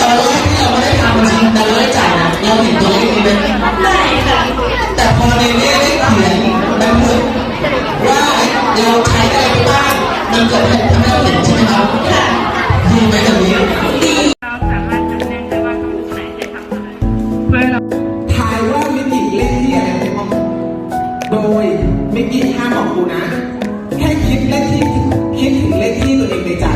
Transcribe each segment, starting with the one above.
ตอนแรกที่เราไม่ได้ทำจริงแต่เราได้จ่ายนะเราเห็นตัวเลขนี้ไหมไม่ค่ะแต่พอในนี้ได้เขียนบันทึกว่าเราใช้อะไรไปบ้างมันเกิดให้ทำให้เราเห็นใช่ไหมครับดีไหมแบบนี้เรามารถจำแนกได้ว่าตรงไหนจะทำไรเพื่อเราทายว่ามิติเลขที่อะไรในห้องโดยมิกกี้ห้ามบอกครูนะ แค่คิดเลขที่คิดถึงเลขที่ตัวเองในใจ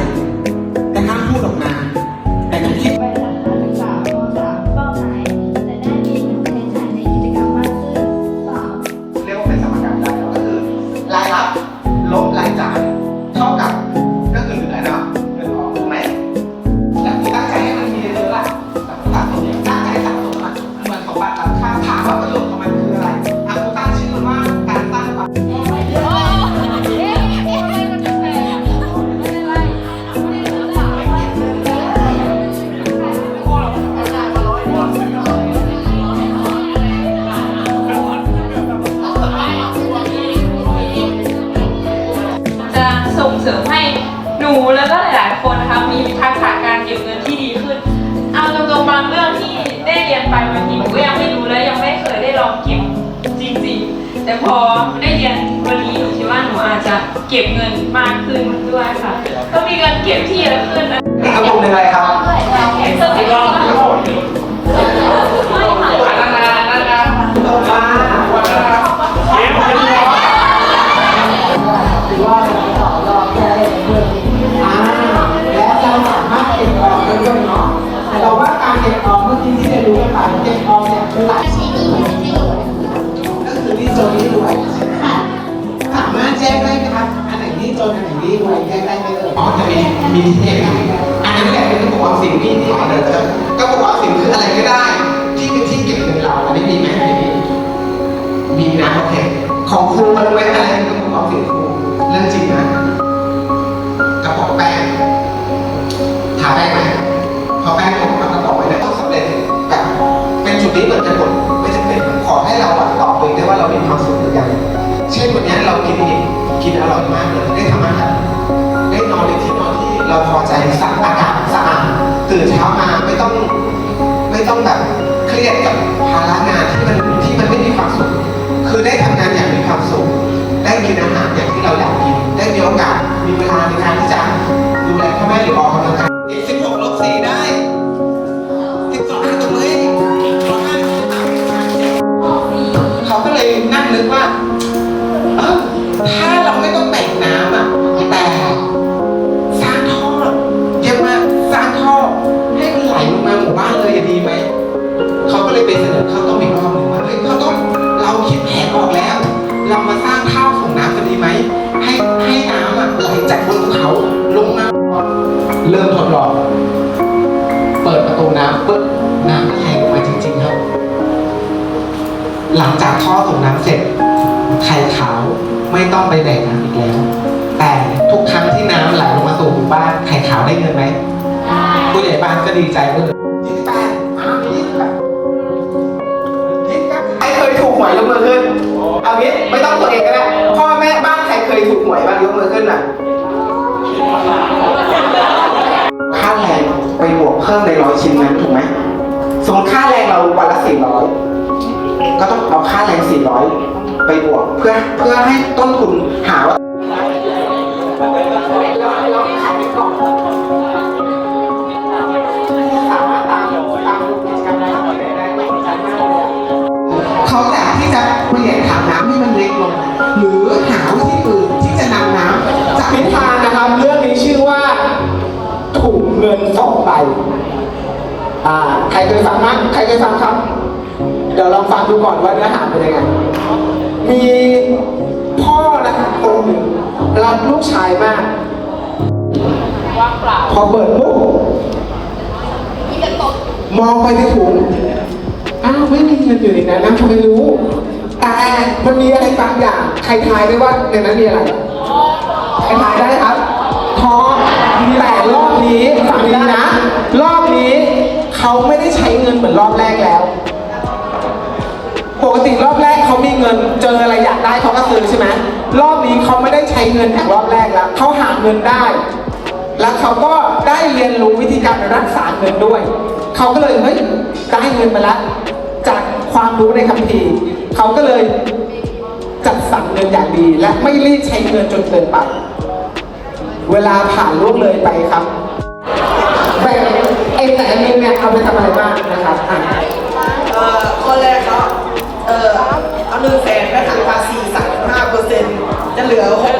จะส่งเสริมให้หนูแล้วก็หลายๆคนนะคะมีทักษะการเก็บเงินที่ดีขึ้น เอาตรงๆบางเรื่องที่ได้เรียนไปบางทีหนูก็ยังไม่รู้และยังไม่เคยได้ลองเก็บจริงๆ แต่พอได้เรียนวันนี้หนูคิดว่าหนูอาจจะเก็บเงินมากขึ้นด้วยค่ะ ก็มีเงินเก็บที่เยอะขึ้นนะ นี่กระปุกหนึ่งอะไรครับเซอร์วิสก็ไมีที่เทคนิคอันนั้นแหละเป็นกระปุกออมสินที่ที่ขอเดินเจอกระปุกออมสินคืออะไรก็ได้ ที่เป็นที่เก็บเงินเราอันนี้มีไหมอันนี้มีนะโอเคของครูมันไว้อะไรเป็นกระปุกออมสินครูเรื่องจริงนะกระป๋องแป้งทาแป้งไหมพอแป้งผมมันกระป๋องไว้เนี่ยต้องสำเร็จแบบเป็นจุดนี้เหมือนกันหมดไม่จำเป็นขอให้เราตอบตัวเองได้ว่าเรามีความสุขหรือยังเช่นวันนี้เรากินอิ่มกินอร่อยมากเลยได้ทำอาหารได้นอนในที่นอน เราพอใจสะอากาศสะอาดตื่นเช้ามาไม่ต้องไม่ต้องแบบเครียดกับภาระงานที่มันที่มันไม่มีความสุข คือได้ทำงานอย่างมีความสุข ได้กินอาหารอย่างที่เราอยากกิน ได้มีโอกาสมีเวลาในการที่จะดูแลพ่อแม่หรือออกกำลังกายอีกสิบหกลบสี่ได้สิบสองตรงเลยเขาก็เลยนั่งนึกว่าเออถ้า เรามาสร้างท่อส่งน้ำกันดีไหม ให้ให้น้ำอะไหลจากบนภูเขาลงมาเริ่มทดลอง เปิดประตูน้ำปึ๊บน้ำก็ไหลลงมาจริง ๆ ครับ หลังจากท่อส่งน้ำเสร็จไข่ขาวไม่ต้องไปแบกน้ำอีกแล้ว แต่ทุกครั้งที่น้ำไหลลงมาสู่หมู่บ้านไข่ขาวได้เงินไหมผู้ใหญ่บ้านก็ดีใจเลยยี่สิบแปดอ้าวยี่สิบแปดยี่สิบแปดใครเคยถูกหวยยกมือขึ้นเอา งี้ไม่ต้องตัวเองก็ได้พ่อแม่บ้านใครเคยถูกหวยบ้างยกมือขึ้นน่ะค่าแรงไปบวกเพิ่มในร้อยชิ้นนั้นถูกไหมสมมติค่าแรงเราวันละสี่ร้อยก็ต้องเอาค่าแรง400ไปบวกเพื่อเพื่อให้ต้นทุนหาว่าเขา อ่าใครเคยฟังมั้งใครเคยฟังครับ เดี๋ยวลองฟังดูก่อนว่าเนื้อหาเป็นยังไง มีพ่อนะคนหนึ่งรักลูกชายมากว่างเปล่าพอเปิดปุ๊บมองไปในถุงอ้าวไม่มีเงินอยู่ในนั้นนะทำไมรู้แต่มันมีอะไรบางอย่าง ใครทายได้ว่าในนั้นมีอะไรใครทายได้ครับ ได้เขาก็ซื้อใช่ไหมรอบนี้เขาไม่ได้ใช้เงินอย่างรอบแรกแล้วเขาหาเงินได้ แล้วเขาก็ได้เรียนรู้วิธีการรักษาเงินด้วย เขาก็เลยเฮ้ยได้เงินมาแล้วจากความรู้ในคัมภีร์เขาก็เลยจัดสรรเงินอย่างดี และไม่รีบใช้เงินจนเกินไป เวลาผ่านล่วงเลยไปครับแบ่งไอ้แต่อันนึงเนี่ยเอาไปทำอะไรบ้างนะครับอะเอ่อข้อแรก จ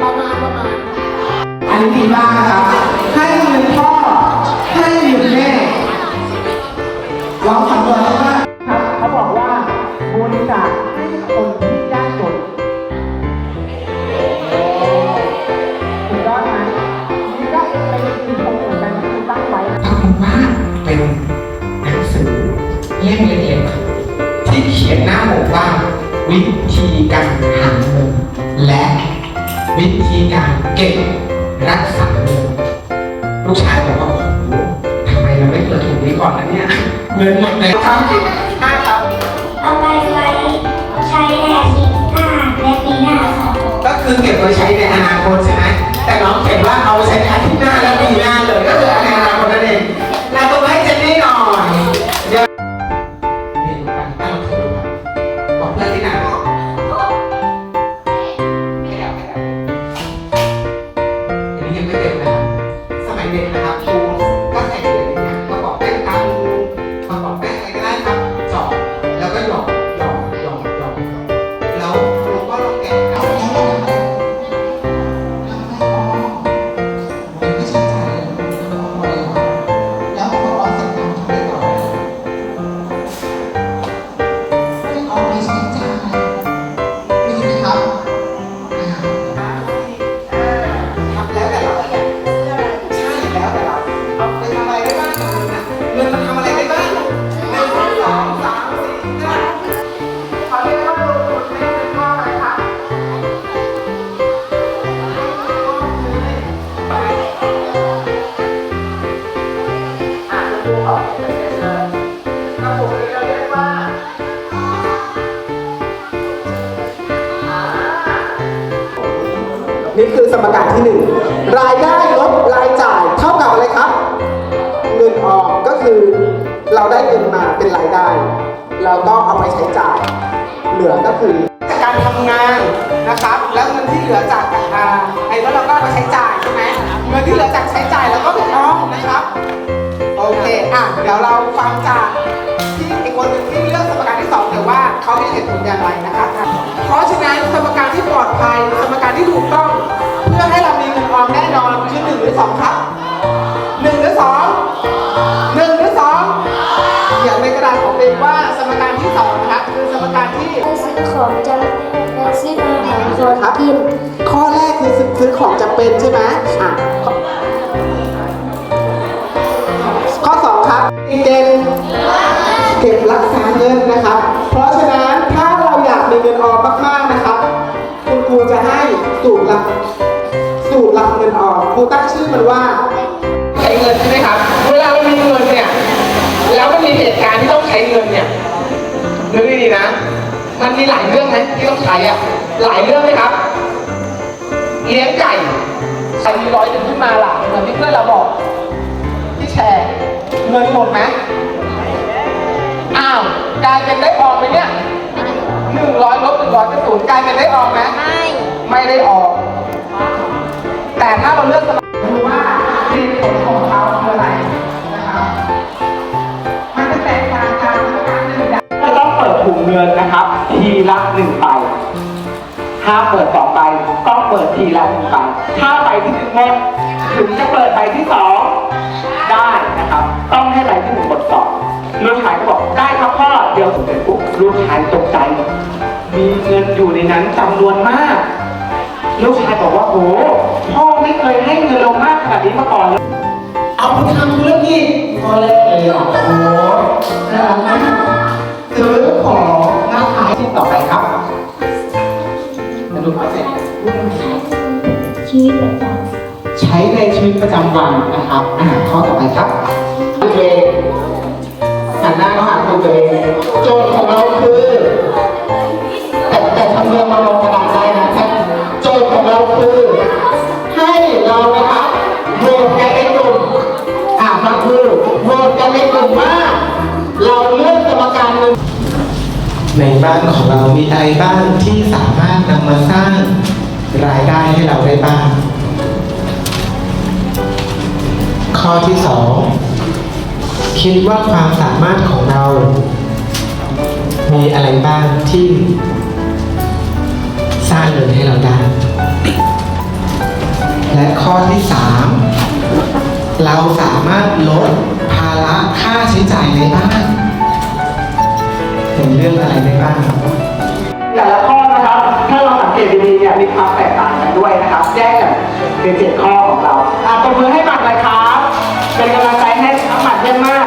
ประมาณประมาณ อันนี้ดีมากนะครับ ให้เงินพ่อ ให้เงินแม่ลองคำนวณดูว่างครับเขาบอกว่าบริจาคให้คนที่ยากจนถูกต้องไหมนี่ก็เป็นสิ่งของเหมือนกันที่ตั้งไว้ปรากฏว่าเป็นหนังสือเล่มเล็กๆที่เขียนหน้าบอกว่าวิธีการหาเงิน และวิธีการเก็บรักษาเงินลูกชายบอกว่าโอ้โหทำไมเราไม่เปิดถุงนี้ก่อนนะเนี่ยเงินหมดเลยครับห้าครับเอาไปไว้ใช้ในอาทิตย์หน้าและปีหน้าค่ะก็คือเก็บไว้ใช้ในอนา นี่คือสมการที่หนึ่งรายได้ลบรายจ่ายเท่ากับอะไรครับ เงินออมก็คือเราได้เงินมาเป็นรายได้ เราก็เอาไปใช้จ่าย เหลือก็คือจากการทำงานนะครับ แล้วเงินที่เหลือจากอ่าไอ้แล้วเราก็เอาไปใช้จ่ายใช่ไหมเงินที่เหลือจากใช้จ่ายเราก็ไปออมนะครับโอเคอะเดี๋ยวเราฟังจากที่อีกคนหนึ่งที่เลือกสมการที่สองเดี๋ยวว่าเขามีเหตุผลอย่างไรนะ อาหารของกินข้อแรกคือซื้อของจำเป็นใช่ไหมอะข้อสองครับเก็บเก็บรักษาเงินนะครับ เพราะฉะนั้นถ้าเราอยากมีเงินออมมากๆนะครับ คุณครูจะให้สูตรหลักสูตรหลักเงินออมครูตั้งชื่อมันว่าใช้เงินใช่ไหมครับ เวลาเรามีเงินเนี่ยแล้วมันมีเหตุการณ์ที่ต้องใช้เงินเนี่ยนึกดีๆนะ มันมีหลายเรื่องไหมที่ต้องใช้อะ หลายเรื่องไหมครับเลี้ยงไก่ใส่มีร้อยหนึ่งขึ้นมาล่ะเหมือนที่เพื่อนเราบอกที่แชร์เงินหมดไหมอ้าวกลายเป็นได้ออกไปเนี่ยหนึ่งร้อยลบหนึ่งร้อยเป็นศูนย์กลายเป็นได้ออกไหมไม่ไม่ได้ออกแต่ถ้าเราเลือกสมัครดูว่าเหตุผลของเขาคืออะไรนะครับมันจะแตกต่างกันการหนึ่งอย่างก็ต้องเปิดถุงเงินนะครับ ทีละหนึ่งใบ ถ้าเปิดสองใบต้องเปิดทีละหนึ่งใบถ้าใบที่หนึ่งหมดถึงจะเปิดใบที่สองได้นะครับ ต้องให้ใบที่หนึ่งหมดก่อนลูกชายก็บอกได้ครับพ่อเดี๋ยวผมเสร็จปุ๊บลูกชายตกใจ มีเงินอยู่ในนั้นจำนวนมากลูกชายบอกว่าโหพ่อไม่เคยให้เงินเรามากขนาดนี้มาก่อนเลยเอาไปทำธุรกิจก็เลยเลยอะโอ้โหน่ารักมากซื้อของหน้าขายที่ต่อไปครับมา ดูข้อเสร็จชีวิตประจำใช้ในชีวิตประจำวันนะครับอ่าข้อต่อไปครับตัวเองหันหน้าเข้าหาตัวเองโจทย์ของเราคือแต่แต่ทำเรื่องมาลงกระดาษได้นะแต่โจทย์ของเราคือ ให้เรานะครับโหวตกันในกลุ่มอ่าฟังคือโหวตกันในกลุ่มว่าเรา ในบ้านของเรามีอะไรบ้างที่สามารถนำมาสร้างรายได้ให้เราได้บ้าง ข้อที่สองคิดว่าความสามารถของเรา มีอะไรบ้างที่สร้างเงินให้เราได้ และข้อที่สามเราสามารถลดภาระค่าใช้จ่ายในบ้าน เป็นเรื่องอะไรได้บ้างครับแต่ละข้อนะครับ ถ้าเราสังเกตดีๆเนี่ยมีความแตกต่างกันด้วยนะครับแยกกันเป็นเจ็ดข้อของเราอะตบมือให้หมัดเลยครับ เป็นกำลังใจให้หมัดเยี่ยมมาก